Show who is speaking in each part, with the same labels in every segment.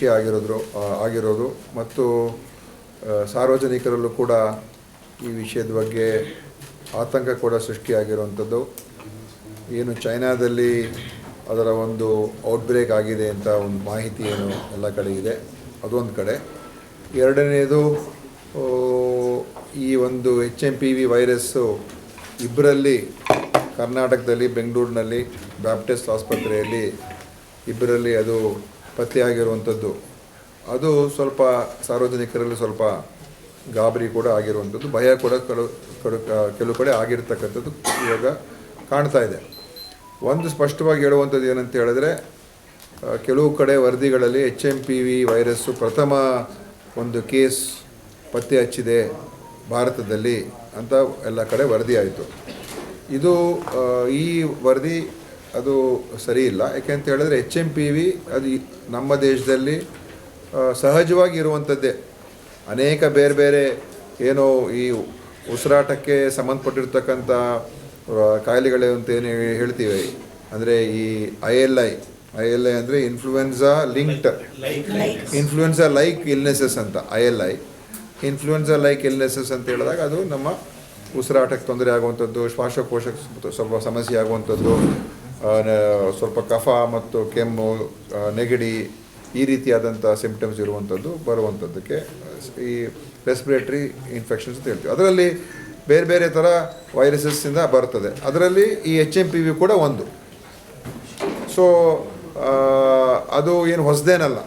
Speaker 1: ವಿಷಯ ಆಗಿರೋದ್ರು ಆಗಿರೋದು. ಮತ್ತು ಸಾರ್ವಜನಿಕರಲ್ಲೂ ಕೂಡ ಈ ವಿಷಯದ ಬಗ್ಗೆ ಆತಂಕ ಕೂಡ ಸೃಷ್ಟಿಯಾಗಿರುವಂಥದ್ದು. ಏನು ಚೈನಾದಲ್ಲಿ ಅದರ ಒಂದು ಔಟ್ಬ್ರೇಕ್ ಆಗಿದೆ ಅಂತ ಒಂದು ಮಾಹಿತಿ ಏನು ಎಲ್ಲ ಕಡೆ ಇದೆ. ಅದೊಂದು ಕಡೆ. ಎರಡನೇದು ಈ ಒಂದು H M P V virus ಇಬ್ಬರಲ್ಲಿ ಕರ್ನಾಟಕದಲ್ಲಿ, ಬೆಂಗಳೂರಿನಲ್ಲಿ ಬ್ಯಾಪ್ಟಿಸ್ಟ್ ಆಸ್ಪತ್ರೆಯಲ್ಲಿ ಇಬ್ಬರಲ್ಲಿ ಅದು ಪತ್ತೆಯಾಗಿರುವಂಥದ್ದು. ಅದು ಸ್ವಲ್ಪ ಸಾರ್ವಜನಿಕರಲ್ಲಿ ಸ್ವಲ್ಪ ಗಾಬರಿ ಕೂಡ ಆಗಿರುವಂಥದ್ದು. ಭಯ ಕೂಡ ಕಡು ಕಡು ಕೆಲವು ಕಡೆ ಆಗಿರ್ತಕ್ಕಂಥದ್ದು ಇವಾಗ ಕಾಣ್ತಾ ಇದೆ. ಒಂದು ಸ್ಪಷ್ಟವಾಗಿ ಹೇಳುವಂಥದ್ದು ಏನಂತ ಹೇಳಿದ್ರೆ ಕೆಲವು ಕಡೆ ವರದಿಗಳಲ್ಲಿ H M P V virus ಪ್ರಥಮ ಒಂದು ಕೇಸ್ ಪತ್ತೆ ಹಚ್ಚಿದೆ ಭಾರತದಲ್ಲಿ ಅಂತ ಎಲ್ಲ ಕಡೆ ವರದಿ ಆಯಿತು ಇದು ಈ ವರದಿ ಅದು ಸರಿ ಇಲ್ಲ. ಯಾಕೆಂತ ಹೇಳಿದ್ರೆ ಎಚ್ ಎಂ ಪಿ ವಿ ಅದು ನಮ್ಮ ದೇಶದಲ್ಲಿ ಸಹಜವಾಗಿ ಇರುವಂಥದ್ದೇ ಅನೇಕ ಬೇರೆ ಬೇರೆ ಏನೋ ಈ ಉಸಿರಾಟಕ್ಕೆ ಸಂಬಂಧಪಟ್ಟಿರ್ತಕ್ಕಂಥ ಕಾಯಿಲೆಗಳು ಅಂತ ಏನು ಹೇಳ್ತೀವಿ. ಅಂದರೆ ಈ I L I I L I ಅಂದರೆ influenza linked influenza like illnesses ಅಂತ I L I influenza like illnesses ಅಂತ ಹೇಳಿದಾಗ ಅದು ನಮ್ಮ ಉಸಿರಾಟಕ್ಕೆ ತೊಂದರೆ ಆಗುವಂಥದ್ದು ಶ್ವಾಸಕೋಶಕ್ಕೆ ಸ್ವಲ್ಪ- ಸಮಸ್ಯೆ ಆಗುವಂಥದ್ದು ಸ್ವಲ್ಪ ಕಫ ಮತ್ತು ಕೆಮ್ಮು ನೆಗಡಿ ಈ ರೀತಿಯಾದಂಥ ಸಿಂಪ್ಟಮ್ಸ್ ಇರುವಂಥದ್ದು, ಬರುವಂಥದ್ದಕ್ಕೆ ಈ ರೆಸ್ಪಿರೇಟ್ರಿ ಇನ್ಫೆಕ್ಷನ್ಸ್ ಅಂತ ಹೇಳ್ತೀವಿ. ಅದರಲ್ಲಿ ಬೇರೆ ಬೇರೆ ಥರ ವೈರಸಸ್ಸಿಂದ ಬರ್ತದೆ. ಅದರಲ್ಲಿ ಈ ಎಚ್ ಎಂ ಪಿ ವಿ ಕೂಡ ಒಂದು. ಸೊ ಅದು ಏನು ಹೊಸದೇನಲ್ಲ.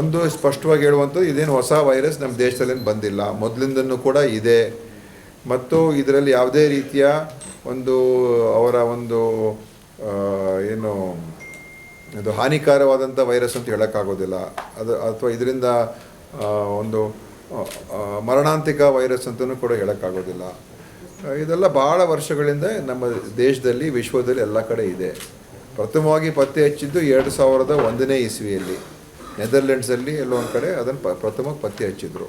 Speaker 1: ಒಂದು ಸ್ಪಷ್ಟವಾಗಿ ಹೇಳುವಂಥದ್ದು, ಇದೇನು ಹೊಸ ವೈರಸ್ ನಮ್ಮ ದೇಶದಲ್ಲಿ ಬಂದಿಲ್ಲ. ಮೊದಲಿಂದನೂ ಕೂಡ ಇದೆ. ಮತ್ತು ಇದರಲ್ಲಿ ಯಾವುದೇ ರೀತಿಯ ಒಂದು ಅವರ ಒಂದು ಏನು, ಅದು ಹಾನಿಕರವಾದಂಥ ವೈರಸ್ ಅಂತ ಹೇಳೋಕ್ಕಾಗೋದಿಲ್ಲ. ಅದು, ಅಥವಾ ಇದರಿಂದ ಒಂದು ಮರಣಾಂತಿಕ ವೈರಸ್ ಅಂತಲೂ ಕೂಡ ಹೇಳೋಕ್ಕಾಗೋದಿಲ್ಲ. ಇದೆಲ್ಲ ಭಾಳ ವರ್ಷಗಳಿಂದ ನಮ್ಮ ದೇಶದಲ್ಲಿ, ವಿಶ್ವದಲ್ಲಿ ಎಲ್ಲ ಕಡೆ ಇದೆ. ಪ್ರಥಮವಾಗಿ ಪತ್ತೆ ಹಚ್ಚಿದ್ದು ಎರಡು ಸಾವಿರದ ಒಂದನೇ ಇಸ್ವಿಯಲ್ಲಿ. ನೆದರ್ಲೆಂಡ್ಸಲ್ಲಿ ಎಲ್ಲೋ ಒಂದು ಕಡೆ ಅದನ್ನು ಪ, ಪ್ರಥಮವಾಗಿ ಪತ್ತೆ ಹಚ್ಚಿದ್ರು.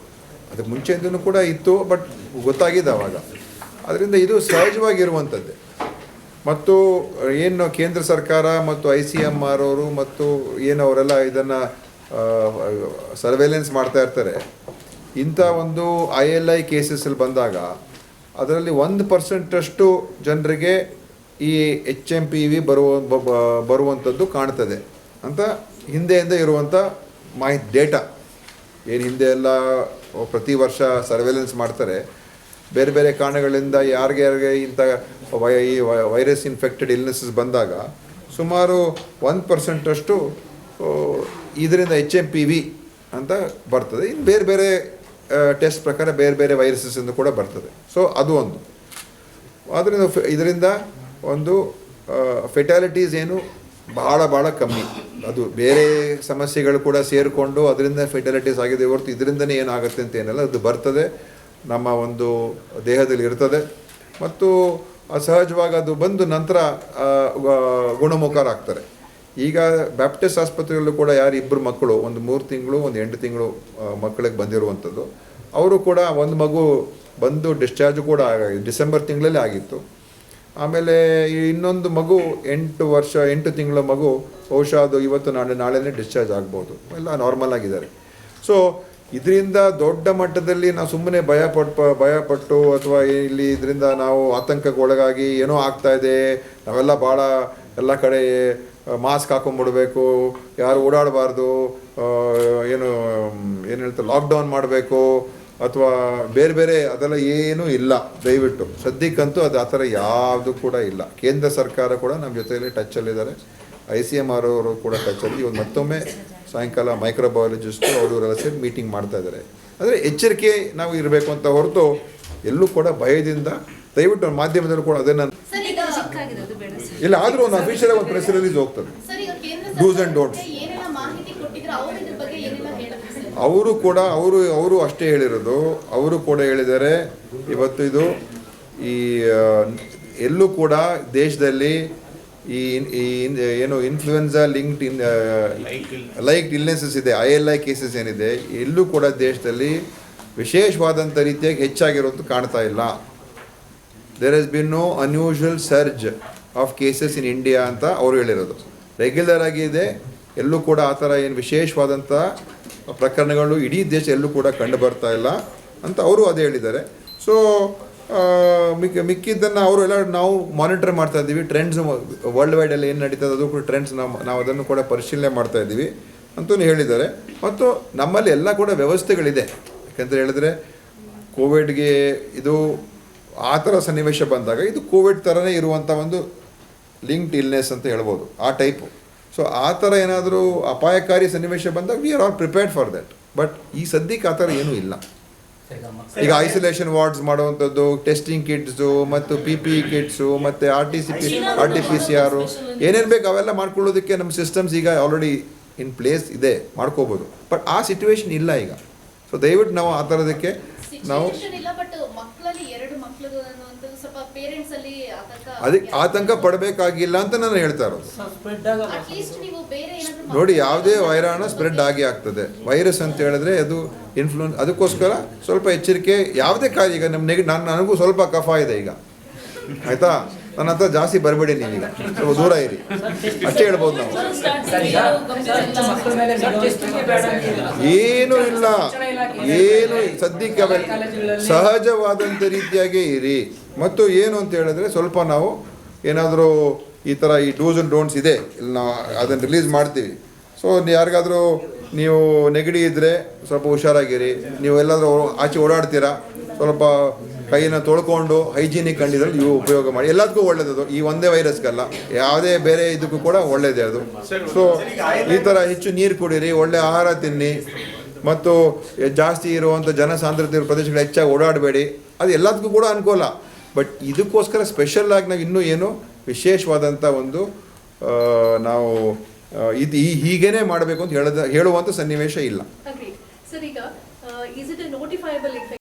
Speaker 1: ಅದಕ್ಕೆ ಮುಂಚೆಯಿಂದನೂ ಕೂಡ ಇತ್ತು, ಬಟ್ ಗೊತ್ತಾಗಿದೆ ಅವಾಗ. ಅದರಿಂದ ಇದು ಸಹಜವಾಗಿರುವಂಥದ್ದೇ ಮತ್ತು ಏನು ಕೇಂದ್ರ ಸರ್ಕಾರ ಮತ್ತು ಐ ಸಿ ಎಂ ಆರ್ ಅವರು ಮತ್ತು ಏನು ಅವರೆಲ್ಲ ಇದನ್ನು ಸರ್ವೇಲೆನ್ಸ್ ಮಾಡ್ತಾ ಇರ್ತಾರೆ. ಇಂಥ ಒಂದು ಐ ಎಲ್ ಐ ಕೇಸಸಲ್ಲಿ ಬಂದಾಗ ಅದರಲ್ಲಿ ಒಂದು ಪರ್ಸೆಂಟಷ್ಟು ಜನರಿಗೆ ಈ ಎಚ್ ಎಂ ಪಿ ವಿ ಬರುವ ಬರುವಂಥದ್ದು ಕಾಣ್ತದೆ ಅಂತ ಹಿಂದೆಯಿಂದ ಇರುವಂಥ ಮಾಹಿತಿ ಡೇಟಾ ಏನು ಹಿಂದೆ ಎಲ್ಲ ಪ್ರತಿ ವರ್ಷ ಸರ್ವೆಲೆನ್ಸ್ ಮಾಡ್ತಾರೆ. ಬೇರೆ ಬೇರೆ ಕಾರಣಗಳಿಂದ ಯಾರಿಗೆ ಯಾರಿಗೆ ಇಂಥ ವೈ, ಈ ವೈರಸ್ ಇನ್ಫೆಕ್ಟೆಡ್ ಇಲ್ನೆಸಸ್ ಬಂದಾಗ ಸುಮಾರು ಒನ್ ಪರ್ಸೆಂಟಷ್ಟು ಇದರಿಂದ ಎಚ್ ಎಂ ಪಿ ವಿ ಅಂತ ಬರ್ತದೆ. ಇನ್ನು ಬೇರೆ ಬೇರೆ ಟೆಸ್ಟ್ ಪ್ರಕಾರ ಬೇರೆ ಬೇರೆ ವೈರಸಸ್ಸಿಂದ ಕೂಡ ಬರ್ತದೆ. ಸೊ ಅದು ಒಂದು. ಆದ್ದರಿಂದ ಇದರಿಂದ ಒಂದು ಫೆಟಾಲಿಟೀಸ್ ಏನು ಭಾಳ ಭಾಳ ಕಮ್ಮಿ. ಅದು ಬೇರೆ ಸಮಸ್ಯೆಗಳು ಕೂಡ ಸೇರಿಕೊಂಡು ಅದರಿಂದ ಫೆಟಾಲಿಟೀಸ್ ಆಗಿದೆ ಹೊರತು ಇದರಿಂದನೇ ಏನಾಗುತ್ತೆ ಅಂತ ಏನಲ್ಲ. ಅದು ಬರ್ತದೆ. ನಮ್ಮ ಒಂದು ದೇಹದಲ್ಲಿ ಇರ್ತದೆ ಮತ್ತು ಸಹಜವಾಗಿ ಅದು ಬಂದು ನಂತರ ಗುಣಮುಖರಾಗ್ತಾರೆ. ಈಗ ಬ್ಯಾಪ್ಟಿಸ್ಟ್ ಆಸ್ಪತ್ರೆಯಲ್ಲೂ ಕೂಡ ಯಾರು ಇಬ್ಬರು ಮಕ್ಕಳು, ಒಂದು ಮೂರು ತಿಂಗಳು, ಒಂದು ಎಂಟು ತಿಂಗಳು ಮಕ್ಕಳಿಗೆ ಬಂದಿರುವಂಥದ್ದು. ಅವರು ಕೂಡ ಒಂದು ಮಗು ಬಂದು ಡಿಸ್ಚಾರ್ಜ್ ಕೂಡ ಡಿಸೆಂಬರ್ ತಿಂಗಳಲ್ಲೇ ಆಗಿತ್ತು. ಆಮೇಲೆ ಇನ್ನೊಂದು ಮಗು ಎಂಟು ವರ್ಷ, ಎಂಟು ತಿಂಗಳ ಮಗು, ಬಹುಶಃ ಅದು ಇವತ್ತು ನಾಳೆ, ನಾಳೆನೇ ಡಿಸ್ಚಾರ್ಜ್ ಆಗ್ಬೋದು. ಎಲ್ಲ ನಾರ್ಮಲ್ ಆಗಿದ್ದಾರೆ. ಸೊ ಇದರಿಂದ ದೊಡ್ಡ ಮಟ್ಟದಲ್ಲಿ ನಾವು ಸುಮ್ಮನೆ ಭಯ ಪಟ್ ಭಯಪಟ್ಟು ಅಥವಾ ಇಲ್ಲಿ ಇದರಿಂದ ನಾವು ಆತಂಕಕ್ಕೆ ಒಳಗಾಗಿ ಏನೋ ಆಗ್ತಾ ಇದೆ, ನಾವೆಲ್ಲ ಭಾಳ ಎಲ್ಲ ಕಡೆ ಮಾಸ್ಕ್ ಹಾಕೊಂಡ್ಬಿಡ್ಬೇಕು ಯಾರು ಓಡಾಡಬಾರ್ದು ಏನು ಏನು ಹೇಳ್ತಾರೆ ಲಾಕ್ಡೌನ್ ಮಾಡಬೇಕು, ಅಥವಾ ಬೇರೆ ಬೇರೆ ಅದೆಲ್ಲ ಏನೂ ಇಲ್ಲ, ದಯವಿಟ್ಟು. ಸದ್ಯಕ್ಕಂತೂ ಅದು ಆ ಥರ ಯಾವುದು ಕೂಡ ಇಲ್ಲ. ಕೇಂದ್ರ ಸರ್ಕಾರ ಕೂಡ ನಮ್ಮ ಜೊತೆಯಲ್ಲಿ ಟಚ್ಚಲ್ಲಿದ್ದಾರೆ ಐ ಸಿ ಎಂ ಆರ್ ಅವರು ಕೂಡ ಟಚ್ಚಲ್ಲಿ ಇವತ್ತು ಮತ್ತೊಮ್ಮೆ ಸಾಯಂಕಾಲ ಮೈಕ್ರೋಬಯಾಲಜಿಸ್ಟು ಅವರು ಇವರೆಲ್ಲ ಸೇರಿ ಮೀಟಿಂಗ್ ಮಾಡ್ತಾ ಇದ್ದಾರೆ. ಅಂದರೆ ಎಚ್ಚರಿಕೆ ನಾವು ಇರಬೇಕು ಅಂತ ಹೊರತು ಎಲ್ಲೂ ಕೂಡ ಭಯದಿಂದ ದಯವಿಟ್ಟು ಮಾಧ್ಯಮದಲ್ಲೂ ಕೂಡ ಅದನ್ನು ಇಲ್ಲ ಆದರೂ ಒಂದು ಅಫಿಷಿಯಲ್ ಒಂದು ಪ್ರೆಸ್ ರಿಲೀಸ್ ಹೋಗ್ತದೆ.
Speaker 2: Dos and sir?
Speaker 1: ಅವರು ಕೂಡ ಅವರು ಅವರು ಅಷ್ಟೇ ಹೇಳಿರೋದು. ಅವರು ಕೂಡ ಹೇಳಿದ್ದಾರೆ. ಇವತ್ತು ಇದು ಈ ಎಲ್ಲೂ ಕೂಡ ದೇಶದಲ್ಲಿ ಈ ಏನು influenza linked in like illnesses ಇದೆ ಐ ಎಲ್ ಐ ಕೇಸಸ್ ಏನಿದೆ ಎಲ್ಲೂ ಕೂಡ ದೇಶದಲ್ಲಿ ವಿಶೇಷವಾದಂಥ ರೀತಿಯಾಗಿ ಹೆಚ್ಚಾಗಿರೋದು ಕಾಣ್ತಾ ಇಲ್ಲ. There has been no unusual surge of cases in India ಅಂತ ಅವರು ಹೇಳಿರೋದು. ರೆಗ್ಯುಲರ್ ಆಗಿ ಇದೆ ಎಲ್ಲೂ ಕೂಡ ಆ ಥರ ಏನು ವಿಶೇಷವಾದಂಥ ಪ್ರಕರಣಗಳು ಇಡೀ ದೇಶ ಎಲ್ಲೂ ಕೂಡ ಕಂಡು ಬರ್ತಾ ಇಲ್ಲ ಅಂತ ಅವರು ಅದೇ ಹೇಳಿದ್ದಾರೆ. ಸೊ ಮಿಕ್ಕ, ಮಿಕ್ಕಿದ್ದನ್ನು ಅವರು ಎಲ್ಲ ನಾವು ಮಾನಿಟರ್ ಮಾಡ್ತಾ ಇದ್ದೀವಿ. ಟ್ರೆಂಡ್ಸ್ ವರ್ಲ್ಡ್ ವೈಡ್ ಎಲ್ಲ ಏನು ನಡೀತದೆ ಅದು ಕೂಡ ಟ್ರೆಂಡ್ಸ್ ನಾವು ನಾವು ಅದನ್ನು ಕೂಡ ಪರಿಶೀಲನೆ ಮಾಡ್ತಾ ಇದ್ದೀವಿ ಅಂತಲೂ ಹೇಳಿದ್ದಾರೆ. ಮತ್ತು ನಮ್ಮಲ್ಲಿ ಎಲ್ಲ ಕೂಡ ವ್ಯವಸ್ಥೆಗಳಿದೆ. ಯಾಕೆಂದರೆ ಹೇಳಿದ್ರೆ ಕೋವಿಡ್ಗೆ ಇದು ಆ ಥರ ಸನ್ನಿವೇಶ ಬಂದಾಗ ಇದು ಕೋವಿಡ್ ಥರನೇ ಇರುವಂಥ ಒಂದು ಲಿಂಕ್ಡ್ ಇಲ್ನೆಸ್ ಅಂತ ಹೇಳ್ಬೋದು, ಆ ಟೈಪು. ಸೊ ಆ ಥರ ಏನಾದರೂ ಅಪಾಯಕಾರಿ ಸನ್ನಿವೇಶ ಬಂದಾಗ we are all prepared for that but ಈ ಸದ್ಯಕ್ಕೆ ಆ ಥರ ಏನೂ ಇಲ್ಲ. ಈಗ ಐಸೋಲೇಷನ್ ವಾರ್ಡ್ಸ್ ಮಾಡುವಂಥದ್ದು ಟೆಸ್ಟಿಂಗ್ ಕಿಟ್ಸು ಮತ್ತು ಪಿ ಪಿ ಕಿಟ್ಸು ಮತ್ತು R T C P R T P C R ಏನೇನು ಬೇಕು ಅವೆಲ್ಲ ಮಾಡ್ಕೊಳ್ಳೋದಕ್ಕೆ ನಮ್ಮ ಸಿಸ್ಟಮ್ಸ್ ಈಗ ಆಲ್ರೆಡಿ ಇನ್ ಪ್ಲೇಸ್ ಇದೆ ಮಾಡ್ಕೋಬೋದು. ಬಟ್ ಆ ಸಿಚುವೇಶನ್ ಇಲ್ಲ ಈಗ. ಸೊ ದಯವಿಟ್ಟು ನಾವು ಆ ಥರದಕ್ಕೆ ನಾವು ಅದಕ್ಕೆ ಆತಂಕ ಪಡಬೇಕಾಗಿಲ್ಲ ಅಂತ ನಾನು ಹೇಳ್ತಾ ಇರೋದು.
Speaker 2: ಅಟ್ ಲೀಸ್ಟ್ ನೀವು ಬೇರೆ ಏನಾದ್ರು
Speaker 1: ನೋಡಿ ಯಾವುದೇ ವೈರಾಣು ಸ್ಪ್ರೆಡ್ ಆಗಿ ಆಗ್ತದೆ. ವೈರಸ್ ಅಂತ ಹೇಳಿದ್ರೆ ಅದು ಇನ್ಫ್ಲೂಯೆನ್ಸ್ ಅದಕ್ಕೋಸ್ಕರ ಸ್ವಲ್ಪ ಎಚ್ಚರಿಕೆ ಯಾವುದೇ ಕಾರ್ಯ ಈಗ ನಮ್ಮ ನೆಗೆ ನಾನು ನನಗೂ ಸ್ವಲ್ಪ ಕಫ ಇದೆ ಈಗ. ಆಯ್ತಾ? ನನ್ನ ಹತ್ರ ಜಾಸ್ತಿ ಬರಬೇಡಿ ನೀವೀಗ ಸ್ವಲ್ಪ ದೂರ ಇರಿ. ಅಷ್ಟೇ ಹೇಳ್ಬೋದು ನಾವು. ಏನೂ ಇಲ್ಲ. ಏನು ಸದ್ಯಕ್ಕೆ ಸಹಜವಾದಂಥ ರೀತಿಯಾಗೇ ಇರಿ. ಮತ್ತು ಏನು ಅಂತ ಹೇಳಿದ್ರೆ ಸ್ವಲ್ಪ ನಾವು ಏನಾದರೂ ಈ ಥರ ಈ ಡೂಸ್ ಆ್ಯಂಡ್ ಡೋಂಟ್ಸ್ ಇದೆ, ಇಲ್ಲಿ ನಾವು ಅದನ್ನು ರಿಲೀಸ್ ಮಾಡ್ತೀವಿ. ಸೊ ಯಾರಿಗಾದರೂ ನೀವು ನೆಗಡಿ ಇದ್ದರೆ ಸ್ವಲ್ಪ ಹುಷಾರಾಗಿರಿ. ನೀವು ಎಲ್ಲಾದರೂ ಆಚೆ ಓಡಾಡ್ತೀರಾ, ಸ್ವಲ್ಪ ಕೈಯನ್ನು ತೊಳ್ಕೊಂಡು ಹೈಜೀನಿಕ್ ಕಂಡಿದ್ರಲ್ಲಿ ನೀವು ಉಪಯೋಗ ಮಾಡಿ. ಎಲ್ಲದಕ್ಕೂ ಒಳ್ಳೆಯದು ಈ ಒಂದೇ ವೈರಸ್ಗಲ್ಲ. ಯಾವುದೇ ಬೇರೆ ಇದಕ್ಕೂ ಕೂಡ ಒಳ್ಳೆಯದೇ ಅದು. ಸೊ ಈ ಥರ ಹೆಚ್ಚು ನೀರು ಕುಡೀರಿ, ಒಳ್ಳೆ ಆಹಾರ ತಿನ್ನಿ. ಮತ್ತು ಜಾಸ್ತಿ ಇರುವಂಥ ಜನಸಾಂದ್ರತೆ ಇರೋ ಪ್ರದೇಶಗಳು ಹೆಚ್ಚಾಗಿ ಓಡಾಡಬೇಡಿ. ಅದು ಎಲ್ಲದಕ್ಕೂ ಕೂಡ ಅನುಕೂಲ. ಬಟ್ ಇದಕ್ಕೋಸ್ಕರ ಸ್ಪೆಷಲ್ ಆಗಿ ನಾವು ಇನ್ನೂ ಏನು ವಿಶೇಷವಾದಂಥ ಒಂದು ನಾವು ಇದು ಈ ಹೀಗೇನೆ ಮಾಡಬೇಕು ಅಂತ ಹೇಳದ ಹೇಳುವಂಥ ಸನ್ನಿವೇಶ ಇಲ್ಲ.